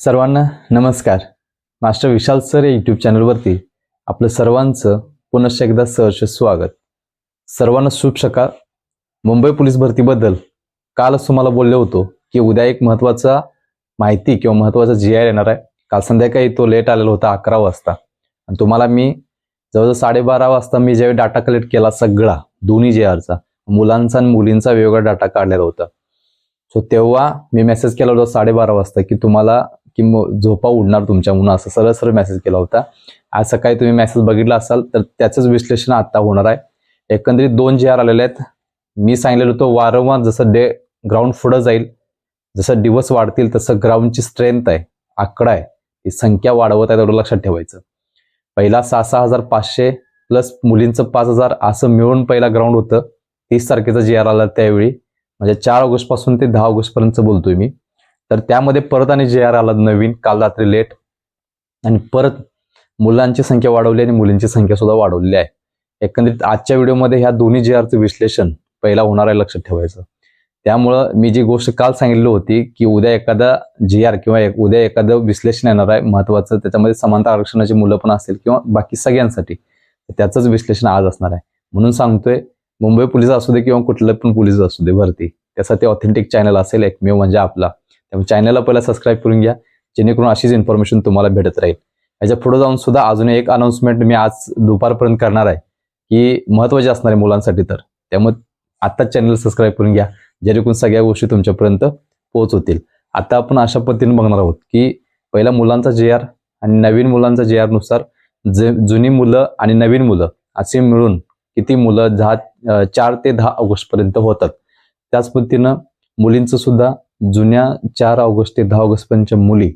सर्वांना नमस्कार. Master Vishal sir या यूट्यूब चॅनलवरती आपलं सर्वांचं पुनश्च एकदा सहर्ष स्वागत. सर्वांना शुभ सकाळ. मुंबई पोलीस भरतीबद्दल कालच तुम्हाला बोललो होतो की उद्या एक महत्त्वाचा माहिती किंवा महत्त्वाचा जी आर येणार आहे. काल संध्याकाळी तो लेट आलेला होता अकरा वाजता. आणि तुम्हाला मी जवळजवळ साडेबारा वाजता मी ज्यावेळी डाटा कलेक्ट केला सगळा दोन्ही जे आरचा मुलांचा आणि मुलींचा वेगवेगळा डाटा काढलेला होता. सो तेव्हा मी मेसेज केला होता साडेबारा वाजता की तुम्हाला की मग झोपा उडणार तुमच्या म्हणून असं सरळ सरळ मेसेज केला होता. आज सकाळी तुम्ही मेसेज बघितला असाल तर त्याचंच विश्लेषण आता होणार आहे. एकंदरीत दोन जे आर आलेले आहेत. मी सांगितलेलं होतं वारंवार जसं डे ग्राउंड पुढं जाईल जसं दिवस वाढतील तसं ग्राउंडची स्ट्रेंथ आहे आकडा आहे. ती संख्या वाढवत आहे तेवढं लक्षात ठेवायचं. पहिला सहा सहा हजार पाचशे प्लस मुलींचं पाच हजार असं मिळून पहिला ग्राउंड होतं. तीस तारखेचा जी आर आला त्यावेळी. म्हणजे चार ऑगस्टपासून ते दहा ऑगस्ट पर्यंत बोलतोय मी. तर त्यामध्ये परत आणि जे आर आला नवीन काल रात्री लेट आणि परत मुलांची संख्या वाढवली आणि मुलींची संख्या सुद्धा वाढवलेली आहे. एकंदरीत आजच्या व्हिडिओमध्ये ह्या दोन्ही जे आरचं विश्लेषण पहिला होणार आहे लक्षात ठेवायचं. त्यामुळं मी जी गोष्ट काल सांगितली होती की उद्या एखादा जी आर किंवा एक- उद्या एखादं विश्लेषण येणार आहे महत्वाचं त्याच्यामध्ये समानता आरक्षणाची मुलं पण असतील किंवा बाकी सगळ्यांसाठी त्याचंच विश्लेषण आज असणार आहे. म्हणून सांगतोय मुंबई पोलीस असू दे किंवा कुठलं पण पोलीस असू दे भरती त्यासाठी ऑथेंटिक चॅनल असेल एकमेव म्हणजे आपला. त्यामुळे चॅनलला पहिला सबस्क्राईब करून घ्या जेणेकरून अशीच इन्फॉर्मेशन तुम्हाला भेटत राहील. याच्यापुढे जाऊन सुद्धा अजून एक अनाउन्समेंट मी आज दुपारपर्यंत करणार आहे की महत्वाची असणार आहे मुलांसाठी तर. त्यामुळे आत्ताच चॅनल सबस्क्राईब करून घ्या जेणेकरून सगळ्या गोष्टी तुमच्यापर्यंत पोहोचवतील. आता आपण अशा पद्धतीने बघणार आहोत की पहिला मुलांचा जे आर आणि नवीन मुलांचा जे आरनुसार जे जुनी मुलं आणि नवीन मुलं असे मिळून किती मुलं दहा चार ते दहा ऑगस्टपर्यंत होतात. त्याच पद्धतीनं मुलींचं सुद्धा जुन्या चार ऑगस्ट ते दहा ऑगस्टपर्यंतच्या मुली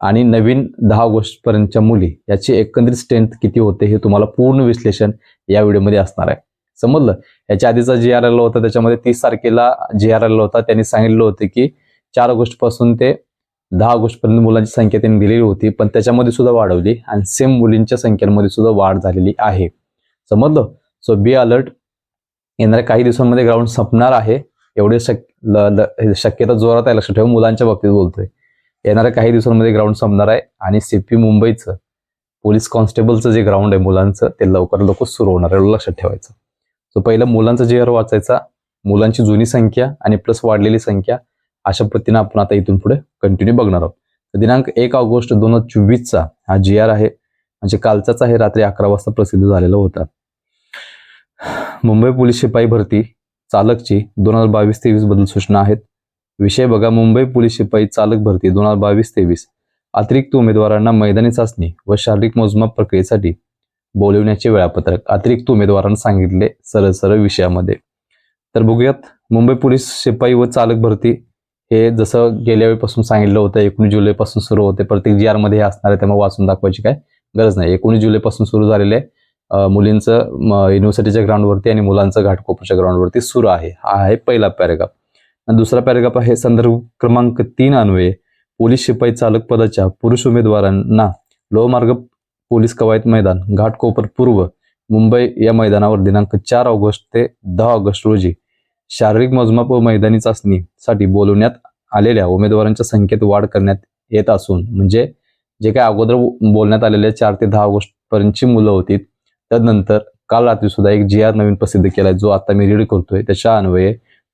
आणि नवीन दहा ऑगस्टपर्यंतच्या मुली याची एकंदरीत स्ट्रेंथ किती होते हे तुम्हाला पूर्ण विश्लेषण या व्हिडिओमध्ये असणार आहे. समजलं? याच्या आधीचा जी आर आलेला होता त्याच्यामध्ये तीस तारखेला जी आर आलेला होता. त्यांनी सांगितलं होतं की चार ऑगस्टपासून ते दहा ऑगस्टपर्यंत मुलांची संख्या त्यांनी दिलेली होती पण त्याच्यामध्ये सुद्धा वाढवली आणि सेम मुलींच्या संख्यांमध्ये सुद्धा वाढ झालेली आहे. समजलं? सो बी अलर्ट येणाऱ्या काही दिवसांमध्ये ग्राउंड संपणार आहे. एवढे शक शक्यता जोरात आहे लक्षात ठेवा मुलांच्या बाबतीत बोलतोय. येणाऱ्या काही दिवसांमध्ये ग्राउंड संपणार आहे आणि सीपी मुंबईचं पोलीस कॉन्स्टेबलचं जे ग्राउंड आहे मुलांचं ते लवकर लवकर सुरू होणार आहे एवढं लक्षात ठेवायचं. सो पहिलं मुलांचा जे आर वाचायचा मुलांची जुनी संख्या आणि प्लस वाढलेली संख्या अशा पद्धतीनं आपण आता इथून पुढे कंटिन्यू बघणार आहोत. तर दिनांक एक ऑगस्ट दोन हजार चोवीसचा हा जी आर आहे म्हणजे कालचाच आहे रात्री अकरा वाजता प्रसिद्ध झालेला होता. मुंबई पोलीस शिपाई भरती चालकची दोन हजार बावीस तेवीसबद्दल सूचना आहेत. विषय बघा. मुंबई पोलीस शिपाई चालक भरती दोन हजार बावीस तेवीस. अतिरिक्त उमेदवारांना मैदानी चाचणी व शारीरिक मोजमाप प्रक्रियेसाठी बोलवण्याचे वेळापत्रक. अतिरिक्त उमेदवारांना सांगितले सरळ सरळ विषयामध्ये. तर बघूयात. मुंबई पोलीस शिपाई व चालक भरती हे जसं गेल्या वेळीपासून सांगितलं होतं एकोणीस जुलैपासून सुरू होते. प्रत्येक जी मध्ये हे असणार आहे त्यामुळे वाचून दाखवायची काय गरज नाही. एकोणीस जुलैपासून सुरू झालेले आहे. मुलींचं युनिव्हर्सिटीच्या ग्राउंडवरती आणि मुलांचं घाटकोपरच्या ग्राउंडवरती सुरू आहे. हा आहे पहिला पॅरेग्राफ आणि दुसरा पॅरेग्राफ आहे संदर्भ क्रमांक तीन अन्वये पोलीस शिपाई चालक पदाच्या पुरुष उमेदवारांना लोहमार्ग पोलीस कवायत मैदान घाटकोपर पूर्व मुंबई या मैदानावर दिनांक चार ऑगस्ट ते दहा ऑगस्ट रोजी शारीरिक मोजमाप व मैदानी चाचणीसाठी बोलवण्यात आलेल्या उमेदवारांच्या संख्येत वाढ करण्यात येत असून म्हणजे जे काय अगोदर बोलण्यात आलेले चार ते दहा ऑगस्ट पर्यंतची मुलं होती त्यानंतर काल रात्री सुद्धा एक जी आर नवीन प्रसिद्ध केलाय जो आता मी रीड करतोय. त्याच्या अन्वये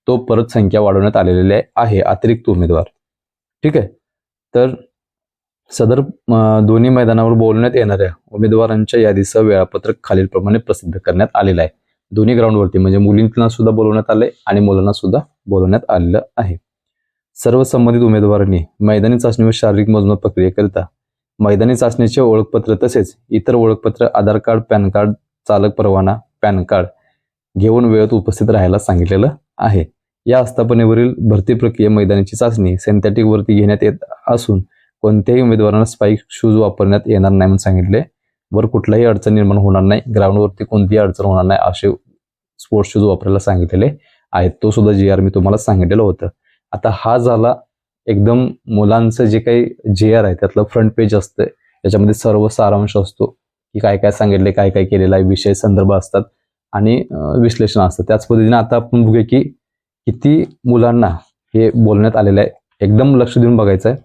तो परत संख्या वाढवण्यात आलेली आहे अतिरिक्त उमेदवार. ठीक आहे? तर सदर दोन्ही मैदानावर बोलण्यात येणाऱ्या उमेदवारांच्या यादीसह वेळापत्रक खालीलप्रमाणे प्रसिद्ध करण्यात आलेलं आहे. दोन्ही ग्राउंडवरती म्हणजे मुलींना सुद्धा बोलवण्यात आले आणि मुलांना सुद्धा बोलवण्यात आलेलं आहे. सर्व संबंधित उमेदवारांनी मैदानी चाचणी व शारीरिक मोजमाप प्रक्रियेकरिता मैदानी चाचणीचे ओळखपत्र तसेच इतर ओळखपत्र आधार कार्ड पॅन कार्ड चालक परवाना पॅन कार्ड घेऊन वेळेत उपस्थित राहायला सांगितलेलं आहे. या आस्थापनेवरील भरती प्रक्रिया मैदानीची चाचणी सिंथेटिक वरती घेण्यात येत असून कोणत्याही उमेदवारांना स्पाईक शूज वापरण्यात येणार नाही म्हणून सांगितले. वर कुठलाही अडचण निर्माण होणार नाही. ग्राउंडवरती कोणतीही अडचण होणार नाही असे स्पोर्ट्स शूज वापरायला सांगितलेले आहेत. तो सुद्धा जी आर मी तुम्हाला सांगितलेलं होतं. आता हा झाला एकदम मुलांचं जे काही जे आर आहे त्यातलं फ्रंट पेज असतं. त्याच्यामध्ये सर्व सारांश असतो की काय काय सांगितले काय काय केलेलं आहे विषय संदर्भ असतात आणि विश्लेषण असतं. त्याच पद्धतीने आता आपण बघूया की किती मुलांना हे बोलण्यात आलेलं आहे. एकदम लक्ष देऊन बघायचं आहे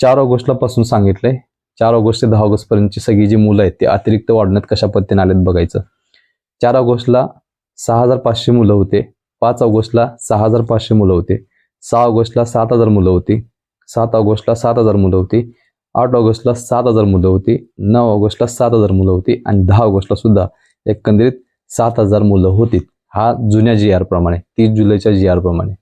चार ऑगस्टला पासून सांगितलंय. चार ऑगस्ट ते दहा ऑगस्ट पर्यंतची सगळी जी मुलं आहेत ती अतिरिक्त वाढण्यात कशा पद्धतीने आलेत बघायचं. चार ऑगस्टला सहा हजार पाचशे मुलं होते. पाच ऑगस्टला सहा हजार पाचशे मुलं होते. सहा ऑगस्टला सात हजार मुलं होती. सात ऑगस्टला सात हजार मुलं होती. आठ ऑगस्टला सात हजार मुलं होती. नऊ ऑगस्टला सात हजार मुलं होती. आणि दहा ऑगस्टला सुद्धा एकंदरीत सात हजार मुलं होती. हा जुन्या जी आर प्रमाणे तीस जुलैच्या जी आर प्रमाणे.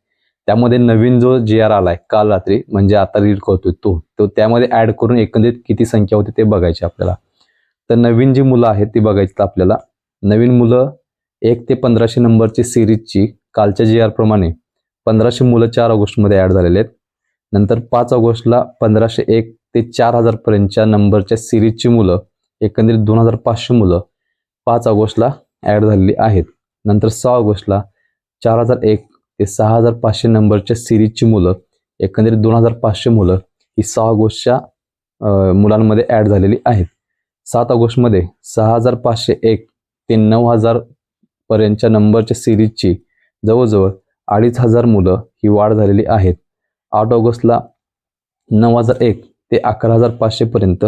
त्यामध्ये नवीन जो जी आर आलाय काल रात्री म्हणजे आता रीड करतोय तो तो त्यामध्ये ऍड करून एकंदरीत किती संख्या होती ते बघायचे आपल्याला. तर नवीन जी मुलं आहेत ती बघायची आपल्याला. नवीन मुलं एक ते पंधराशे नंबरची सिरीजची कालच्या जी आर प्रमाणे पंधराशे मुलं चार ऑगस्टमध्ये ॲड झालेले आहेत. नंतर पाच ऑगस्टला पंधराशे एक ते चार हजारपर्यंतच्या नंबरच्या सिरीजची मुलं एकंदरीत दोन हजार पाचशे मुलं पाच ऑगस्टला ॲड झालेली आहेत. नंतर सहा ऑगस्टला चार हजार एक ते सहा हजार पाचशे नंबरच्या सिरीजची मुलं एकंदरीत दोन हजार पाचशे मुलं ही सहा ऑगस्टच्या मुलांमध्ये ॲड झालेली आहेत. सात ऑगस्टमध्ये सहा हजार पाचशे एक ते नऊ हजारपर्यंतच्या नंबरच्या सिरीजची जवळजवळ अडीच हजार मुलं ही वाढ झालेली आहेत. आठ ऑगस्टला नऊ हजार एक ते अकरा हजार पाचशेपर्यंत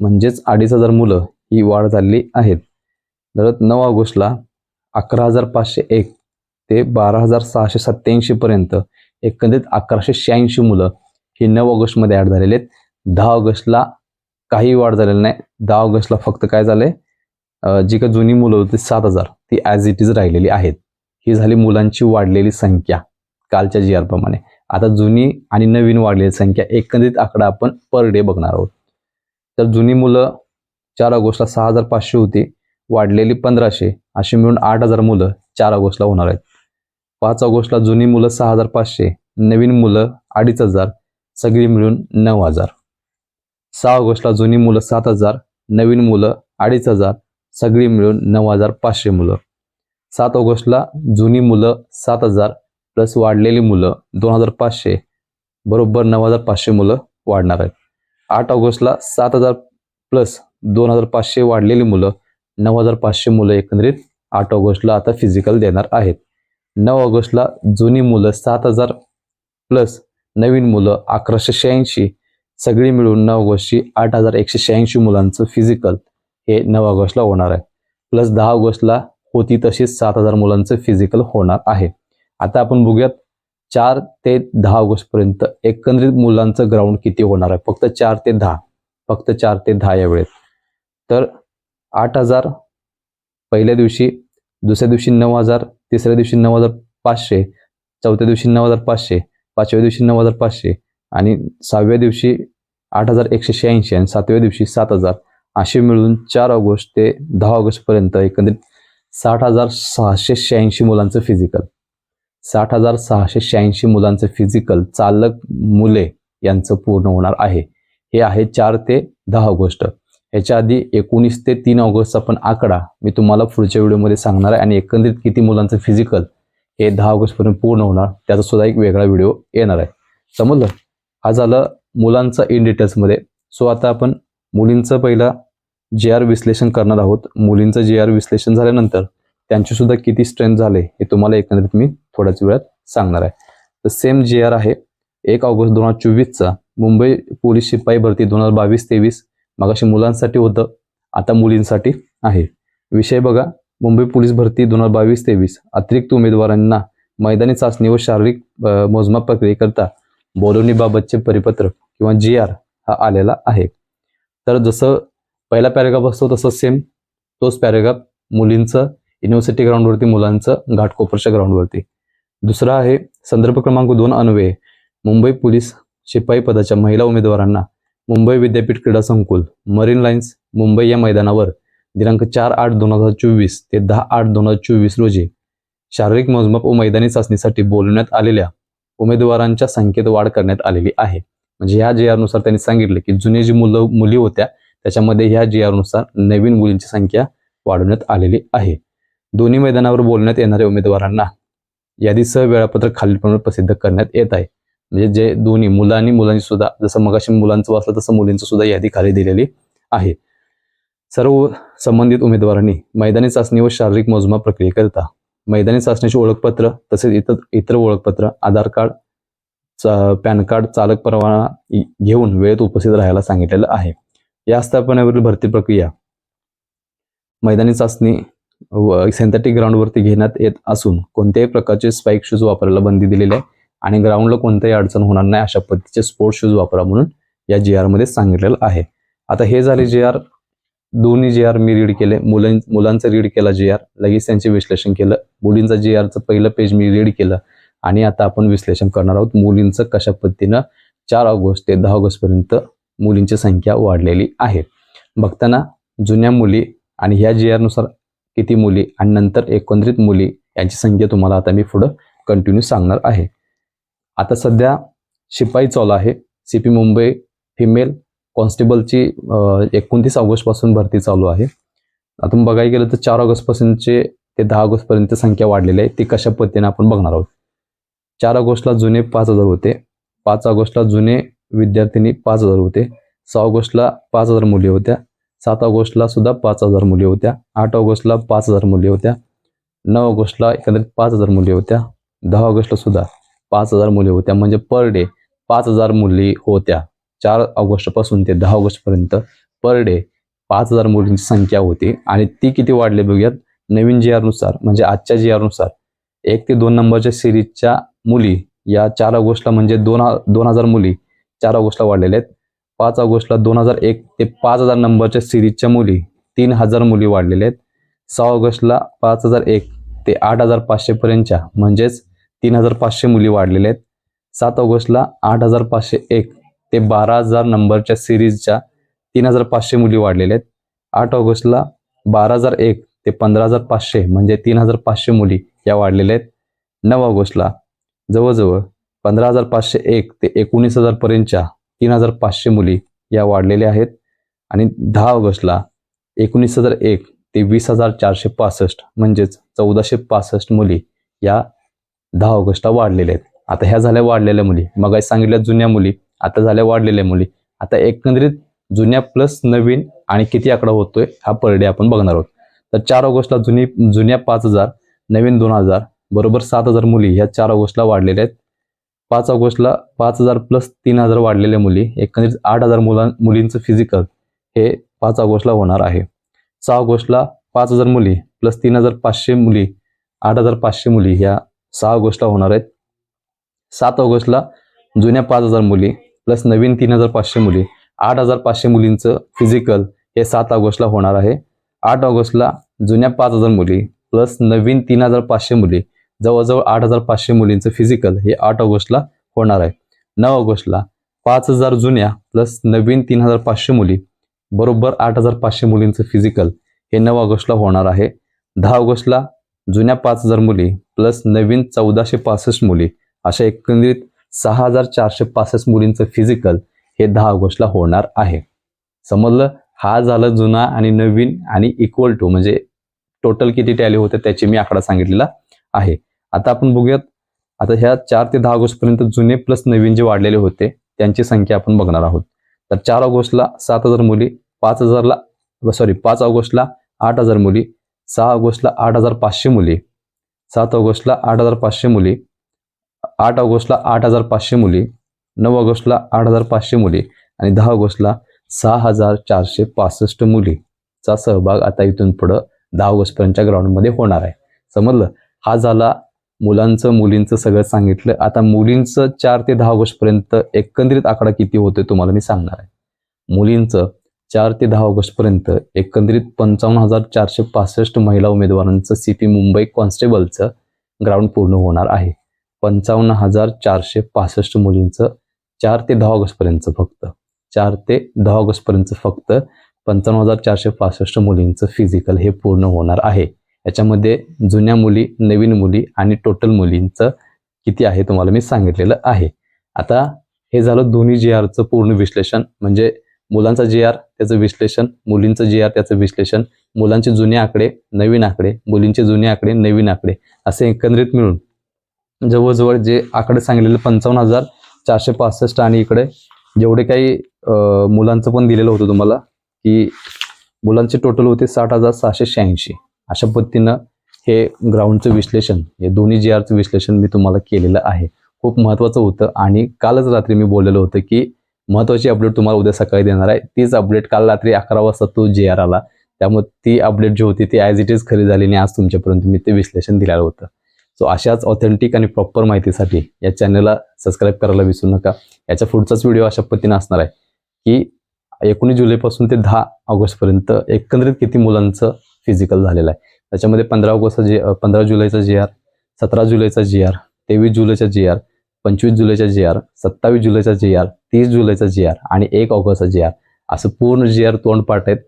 म्हणजेच अडीच हजार मुलं ही वाढ झालेली आहेत. तर नऊ ऑगस्टला अकरा हजार पाचशे एक ते बारा हजार सहाशे सत्त्याऐंशीपर्यंत एकंदरीत अकराशे शहाऐंशी मुलं ही नऊ ऑगस्टमध्ये ॲड झालेली आहेत. दहा ऑगस्टला काही वाढ झालेली नाही. दहा ऑगस्टला फक्त काय झालं आहे जी काही जुनी मुलं होती सात हजार ती ॲज इट इज राहिलेली आहेत. ही झाली मुलांची वाढलेली संख्या कालच्या जी आरप्रमाणे आता जुनी आणि नवीन वाढलेली संख्या एकंदरीत आकडा आपण पर डे बघणार आहोत. तर जुनी मुलं चार ऑगस्टला सहा हजार पाचशे होती वाढलेली पंधराशे अशी मिळून आठ हजार मुलं चार ऑगस्टला होणार आहेत. पाच ऑगस्टला जुनी मुलं सहा हजार पाचशे नवीन मुलं अडीच हजार सगळी मिळून नऊ हजार. सहा ऑगस्टला जुनी मुलं सात हजार नवीन मुलं अडीच हजार सगळी मिळून नऊ हजार पाचशे मुलं. सात ऑगस्टला जुनी मुलं सात हजार प्लस वाढलेली मुलं दोन हजार पाचशे बरोबर नऊ हजार पाचशे मुलं वाढणार आहेत. आठ ऑगस्टला सात हजार प्लस दोन हजार पाचशे वाढलेली मुलं नऊ हजार पाचशे मुलं एकंदरीत आठ ऑगस्टला आता फिजिकल देणार आहेत. नऊ ऑगस्टला जुनी मुलं सात हजार प्लस नवीन मुलं अकराशे शहाऐंशी सगळी मिळून नऊ ऑगस्टची आठ हजार एकशे शहाऐंशी मुलांचं फिजिकल हे नऊ ऑगस्टला होणार आहे. प्लस दहा ऑगस्टला होती तशीच सात हजार मुलांचं फिजिकल होणार आहे. आता आपण बघूयात चार ते दहा ऑगस्टपर्यंत एकंदरीत मुलांचं ग्राउंड किती होणार आहे? फक्त चार ते दहा. फक्त चार ते दहा या वेळेत. तर आठ हजार पहिल्या दिवशी दुसऱ्या दिवशी नऊ हजार तिसऱ्या दिवशी नऊ हजार पाचशे चौथ्या दिवशी नऊ हजार पाचशे पाचव्या दिवशी नऊ हजार पाचशे आणि सहाव्या दिवशी आठ हजार एकशे शहाऐंशी आणि सातव्या दिवशी सात हजार असे मिळून चार ऑगस्ट ते दहा ऑगस्टपर्यंत एकंदरीत साठ हजार सहाशे शहाऐंशी मुलांचं फिजिकल साठ हजार सहाशे शहाऐंशी मुलांचं फिजिकल चालक मुले यांचं पूर्ण होणार आहे. हे आहे चार ते दहा ऑगस्ट. ह्याच्या आधी एकोणीस ते तीन ऑगस्टचा पण आकडा मी तुम्हाला पुढच्या व्हिडिओमध्ये सांगणार आहे. आणि एकंदरीत किती मुलांचं फिजिकल हे दहा ऑगस्टपर्यंत पूर्ण होणार त्याचा सुद्धा एक वेगळा व्हिडिओ येणार आहे. समजलं? हा झालं मुलांचा इन डिटेल्समध्ये सो आता आपण मुलींचं पहिला जे आर विश्लेषण करणार आहोत. मुलींचं जे आर विश्लेषण झाल्यानंतर त्यांची सुद्धा किती स्ट्रेंथ झाले हे तुम्हाला एकंदरीत मी थोड्याच वेळात सांगणार आहे. तर सेम जे आर आहे एक ऑगस्ट दोन हजार चोवीसचा मुंबई पोलीस शिपाई भरती दोन हजार बावीस तेवीस मगाशी मुलांसाठी होतं आता मुलींसाठी आहे. विषय बघा मुंबई पोलीस भरती दोन हजार बावीस तेवीस अतिरिक्त उमेदवारांना मैदानी चाचणी व शारीरिक मोजमाप प्रक्रियेकरता बोलवणीबाबतचे परिपत्र किंवा जी आर हा आलेला आहे. तर जसं पहिला पॅरेग्राफ असतो तसं सेम तोच पॅरेग्राफ मुलींचं युनिव्हर्सिटी ग्राउंडवरती मुलांचं घाटकोपरच्या ग्राउंडवरती दुसरा आहे संदर्भ क्रमांक दोन अन्वये मुंबई पोलीस शिपाई पदाच्या महिला उमेदवारांना मुंबई विद्यापीठ क्रीडा संकुल मरीन लाईन्स मुंबई या मैदानावर दिनांक चार आठ दोन हजार चोवीस ते दहा आठ दोन हजार चोवीस रोजी शारीरिक मोजमाप व मैदानी चाचणीसाठी बोलवण्यात आलेल्या उमेदवारांच्या संख्येत वाढ करण्यात आलेली आहे. म्हणजे ह्या जे त्यांनी सांगितले की जुने जी मुलं मुली होत्या त्याच्यामध्ये ह्या जी नुसार नवीन मुलींची संख्या वाढवण्यात आलेली आहे. दोन्ही मैदानावर बोलण्यात येणाऱ्या उमेदवारांना यादीसह वेळापत्रक खालीलप्रमाणे प्रसिद्ध करण्यात येत आहे. म्हणजे जे दोन्ही मुलं आणि मुलांची सुद्धा जसं मगाशी मुलांचं वाचलं तसं मुलींचं सुद्धा यादी खाली दिलेली आहे. सर्व संबंधित उमेदवारांनी मैदानी चाचणी व शारीरिक मोजमाप प्रक्रियेकरिता मैदानी चाचणीचे ओळखपत्र तसेच इतर इतर ओळखपत्र आधार कार्ड पॅन कार्ड चालक परवाना घेऊन वेळेत उपस्थित राहायला सांगितलेलं आहे. या आस्थापनावरील भरती प्रक्रिया मैदानी चाचणी व सिंथेटिक ग्राउंडवरती घेण्यात येत असून कोणत्याही प्रकारचे स्पाईक शूज वापरायला बंदी दिलेली आहे आणि ग्राउंडला कोणत्याही अडचण होणार नाही अशा पद्धतीचे स्पोर्ट्स शूज वापरा म्हणून या जी मध्ये सांगितलेलं आहे. आता हे झाले जे आर दोन्ही जे आर मी रीड केले. मुलां मुलांचं रीड केला जे आर लगेच त्यांचे विश्लेषण केलं. मुलींचं जे आरचं पहिलं पेज मी रीड केलं आणि आता आपण विश्लेषण करणार आहोत मुलींचं कशा पद्धतीनं चार ऑगस्ट ते दहा ऑगस्टपर्यंत मुलींची संख्या वाढलेली आहे. बघताना जुन्या मुली आणि ह्या जी आरनुसार किती मुली आणि नंतर एकंदरीत मुली यांची संख्या तुम्हाला आता मी पुढं कंटिन्यू सांगणार आहे. आता सध्या शिपाई चालू आहे. सी पी मुंबई फिमेल कॉन्स्टेबलची एकोणतीस ऑगस्टपासून भरती चालू आहे. आता बघायला गेलं तर चार ऑगस्टपासूनचे ते दहा ऑगस्टपर्यंत संख्या वाढलेली आहे. ती कशा पद्धतीने आपण बघणार आहोत? चार ऑगस्टला जुने पाच हजार होते. पाच ऑगस्टला जुने विद्यार्थिनी पाच हजार होते. सहा ऑगस्टला पाच हजार मुली होत्या. सात ऑगस्टला सुद्धा पाच हजार मुली होत्या. आठ ऑगस्टला पाच हजार मुली होत्या. नऊ ऑगस्टला एकंदरीत पाच हजार मुली होत्या. दहा ऑगस्टला सुद्धा पाच हजार मुली होत्या. म्हणजे पर डे पाच हजार मुली होत्या. चार ऑगस्टपासून ते दहा ऑगस्टपर्यंत पर डे पाच हजार मुलींची संख्या होती. आणि ती किती वाढली बघूयात. नवीन जी आरनुसार म्हणजे आजच्या जी आरनुसार एक ते दोन नंबरच्या सिरीजच्या मुली या चार ऑगस्टला म्हणजे दोन हा- दोन हजार मुली चार ऑगस्टला वाढलेले आहेत. पाच ऑगस्टला दोन हजार एक ते पाच हजार नंबरच्या सिरीजच्या मुली तीन हजार मुली वाढलेल्या आहेत. सहा ऑगस्टला पाच हजार एक ते आठ हजार पाचशेपर्यंतच्या म्हणजेच तीन हजार पाचशे मुली वाढलेल्या आहेत. सात ऑगस्टला आठ हजार पाचशे एक ते बारा हजार नंबरच्या सिरीजच्या तीन हजार पाचशे मुली वाढलेल्या आहेत. आठ ऑगस्टला बारा हजार एक ते पंधरा हजार पाचशे म्हणजे तीन हजार पाचशे मुली या वाढलेल्या आहेत. नऊ ऑगस्टला जवळजवळ पंधरा हजार पाचशे एक ते एकोणीस हजारपर्यंतच्या तीन हजार पाचशे मुली या वाढलेल्या आहेत. आणि दहा ऑगस्टला एकोणीस हजार एक ते वीस हजार चारशे पासष्ट म्हणजेच चौदाशे पासष्ट मुली या दहा ऑगस्टला वाढलेल्या आहेत. आता ह्या झाल्या वाढलेल्या मुली. मग सांगितल्या जुन्या मुली आता झाल्या वाढलेल्या मुली. आता एकंदरीत जुन्या प्लस नवीन आणि किती आकडा होतोय हा पर डे आपण बघणार आहोत. तर चार ऑगस्टला जुनी जुन्या पाच हजार नवीन दोन हजार बरोबर सात हजार मुली ह्या चार ऑगस्टला वाढलेल्या आहेत. पाच ऑगस्टला पाच हजार प्लस तीन हजार वाढलेल्या मुली एकंदरीत आठ हजार मुलां मुलींचं फिजिकल हे पाच ऑगस्टला होणार आहे. सहा ऑगस्टला पाच हजार मुली प्लस तीन हजार पाचशे मुली आठ हजार पाचशे मुली ह्या सहा ऑगस्टला होणार आहेत. सात ऑगस्टला जुन्या पाच हजार मुली प्लस नवीन तीन हजार पाचशे मुली आठ हजार पाचशे मुलींचं फिजिकल हे सात ऑगस्टला होणार आहे. आठ ऑगस्टला जुन्या पाच हजार मुली प्लस नवीन तीन हजार पाचशे मुली जवळजवळ आठ हजार पाचशे मुलींचं फिजिकल हे आठ ऑगस्टला होणार आहे. नऊ ऑगस्टला पाच हजार जुन्या प्लस नवीन तीन हजार पाचशे मुली बरोबर आठ हजार पाचशे मुलींचं फिजिकल हे नऊ ऑगस्टला होणार आहे. दहा ऑगस्टला जुन्या पाच हजार मुली प्लस नवीन चौदाशे पासष्ट मुली अशा एकंदरीत सहा हजार चारशे पासष्ट मुलींचं फिजिकल हे दहा ऑगस्टला होणार आहे. समजलं? हा झालं जुना आणि नवीन आणि इक्वल टू म्हणजे टोटल किती टॅली होते त्याची मी आकडा सांगितलेला आहे. आता आपण बघूयात. आता ह्या चार ते दहा ऑगस्ट पर्यंत जुने प्लस नवीन जे वाढलेले होते त्यांची संख्या आपण बघणार आहोत. तर चार ऑगस्टला सात हजार मुली पाच हजारला सॉरी पाच ऑगस्टला आठ हजार मुली सहा ऑगस्टला आठ हजार पाचशे मुली सात ऑगस्टला आठ हजार पाचशे मुली आठ ऑगस्टला आठ हजार पाचशे मुली नऊ ऑगस्टला आठ हजार पाचशे मुली आणि दहा ऑगस्टला सहा हजार चारशे पासष्ट मुलीचा सहभाग आता इथून पुढं दहा ऑगस्टपर्यंतच्या ग्राउंडमध्ये होणार आहे. समजलं? हा झाला मुलांचं मुलींचं सगळं सांगितलं. आता मुलींचं चार ते दहा ऑगस्टपर्यंत एकंदरीत आकडा किती होतोय तुम्हाला मी सांगणार आहे. मुलींचं चार ते दहा ऑगस्टपर्यंत एकंदरीत पंचावन्न हजार चारशे पासष्ट महिला उमेदवारांचं सी पी मुंबई कॉन्स्टेबलचं ग्राउंड पूर्ण होणार आहे. पंचावन्न हजार चारशे पासष्ट मुलींचं चार ते दहा ऑगस्टपर्यंत फक्त. चार ते दहा ऑगस्टपर्यंत फक्त पंचावन्न हजार चारशे पासष्ट मुलींचं फिजिकल हे पूर्ण होणार आहे. याच्यामध्ये जुन्या मुली नवीन मुली आणि टोटल मुलींचं किती आहे तुम्हाला मी सांगितलेलं आहे. आता हे झालं दोन्ही जे आरचं पूर्ण विश्लेषण म्हणजे मुलांचा जे आर त्याचं विश्लेषण मुलींचं जे आर त्याचं विश्लेषण मुलांचे जुने आकडे नवीन आकडे मुलींचे जुने आकडे नवीन आकडे असे एकंदरीत मिळून. जवळजवळ जे आकडे सांगितलेले पंचावन्न हजार चारशे पासष्ट आणि इकडे जेवढे काही मुलांचं पण दिलेलं होतं तुम्हाला की मुलांचे टोटल होते साठ हजार सहाशे शहाऐंशी. अशा पद्धतीनं हे ग्राउंडचं विश्लेषण हे दोन्ही जे आरचं विश्लेषण मी तुम्हाला केलेलं आहे. खूप महत्त्वाचं होतं आणि कालच रात्री मी बोललेलं होतं की महत्त्वाची अपडेट तुम्हाला उद्या सकाळी देणार आहे. तीच अपडेट काल रात्री अकरा वाजता तो जे आर आला. त्यामुळे ती अपडेट जी होती ती ॲज इट इज खरी झाली आणि आज तुमच्यापर्यंत मी ते विश्लेषण दिलेलं होतं. सो अशाच ऑथेंटिक आणि प्रॉपर माहितीसाठी या चॅनलला सबस्क्राईब करायला विसरू नका. याच्या पुढचाच व्हिडिओ अशा पद्धतीनं असणार आहे की एकोणीस जुलैपासून ते दहा ऑगस्टपर्यंत एकंदरीत किती मुलांचं फिजिकल झालेला आहे. त्याच्यामध्ये पंधरा ऑगस्टचा जे पंधरा जुलैचा जे आर सतरा जुलैचा जी आर तेवीस जुलैचा जी आर पंचवीस जुलैचा जी आर सत्तावीस जुलैचा जी आर तीस जुलैचा जी आर आणि एक ऑगस्टचा जी आर असं पूर्ण जी आर तोंडपाठ आहेत.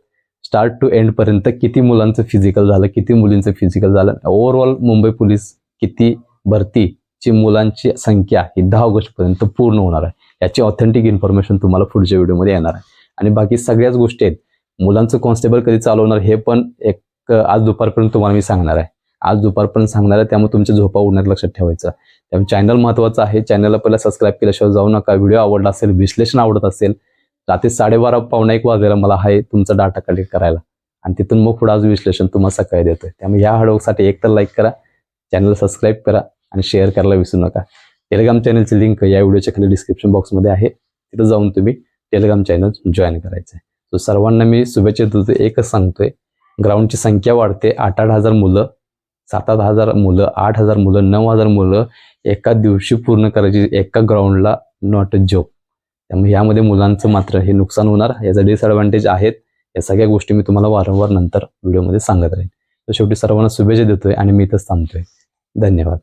स्टार्ट टू एंडपर्यंत किती मुलांचं फिजिकल झालं किती मुलींचं फिजिकल झालं ओव्हरऑल मुंबई पोलीस किती भरतीची मुलांची संख्या ही दहा ऑगस्टपर्यंत पूर्ण होणार आहे. याची ऑथेंटिक इन्फॉर्मेशन तुम्हाला पुढच्या व्हिडिओमध्ये येणार आहे. आणि बाकी सगळ्याच गोष्टी आहेत. मुलांचं कॉन्स्टेबल कधी चालवणार हे पण एक आज दुपारपर्यंत तुम्हाला मी सांगणार आहे. आज दुपारपर्यंत सांगणार आहे त्यामुळे तुमच्या झोपा उडण्यात लक्षात ठेवायचं. त्यामुळे चॅनल महत्त्वाचं आहे. चॅनलला पहिला सबस्क्राईब केल्याशिवाय जाऊ नका. व्हिडिओ आवडला असेल विश्लेषण आवडत असेल रात्री साडेबारा पावणे एक वाजायला मला आहे तुमचा डाटा कलेक्ट करायला. आणि तिथून मग पुढे आज विश्लेषण तुम्हाला सकाळी देतोय. त्यामुळे या हडवसाठी एक तर लाईक करा चॅनल सबस्क्राईब करा आणि शेअर करायला विसरू नका. टेलिग्राम चॅनलची लिंक या व्हिडिओच्या खाली डिस्क्रिप्शन बॉक्समध्ये आहे. तिथं जाऊन तुम्ही टेलिग्राम चॅनल जॉईन करायचं आहे सो सर्वांना मी शुभेच्छा देतो. एकच सांगतोय ग्राउंडची संख्या वाढते. आठ आठ हजार मुलं सात आठ हजार मुलं आठ हजार मुलं नऊ हजार मुलं एका दिवशी पूर्ण करायची. एका ग्राउंडला नॉट अ जोक त्यामुळे यामध्ये मुलांचं मात्र हे नुकसान होणार. याचा डिसएडव्हान्टेज आहेत. या सगळ्या गोष्टी मी तुम्हाला वारंवार नंतर व्हिडिओमध्ये सांगत राहीन. तर शेवटी सर्वांना शुभेच्छा देतोय आणि मी इथंच थांबतोय. धन्यवाद.